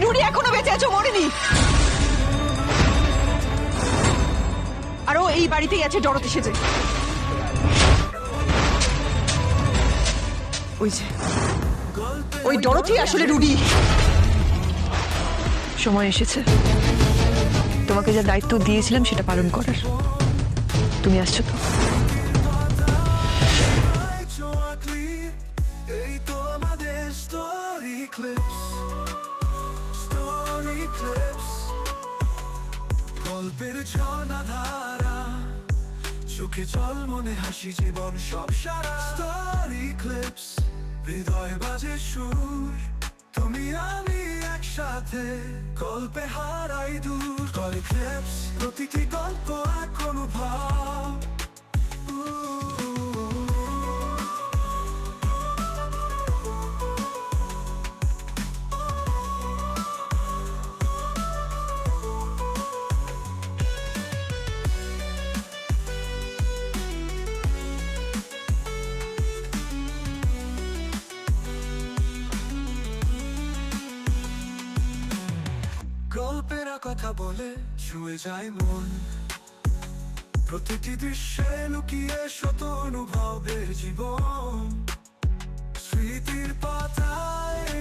Rudi এখনও বেঁচে আছো, মরেনি। আর এই বাড়িতেই আছে ডরতে সেজে। ওই যে, ওই আসলে রুডি। সময় এসেছে। তোমাকে যা দায়িত্ব দিয়েছিলাম সেটা পালন করার। তুমি আসছো তো। এই গল্পের ঝর্ণা ধারা চোখে জল, মনে হাসি, জীবন সব সারা। স্টার ক্লিপস হৃদয় বাজে সুর। তুমি, আমি একসাথে গল্পে হারাই দূর। ক্লিপস প্রতিটি গল্প এক অনুভব গল্পেরা কথা বলে ছুঁয়ে যায় মন। প্রতিটি দৃশ্যে লুকিয়ে শত অনুভবের জীবন। স্মৃতির পাতায়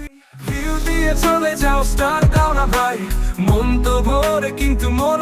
ভিউ দিয়ে চলে যাও স্টার দাও না ভাই মন তো ভরে, কিন্তু মন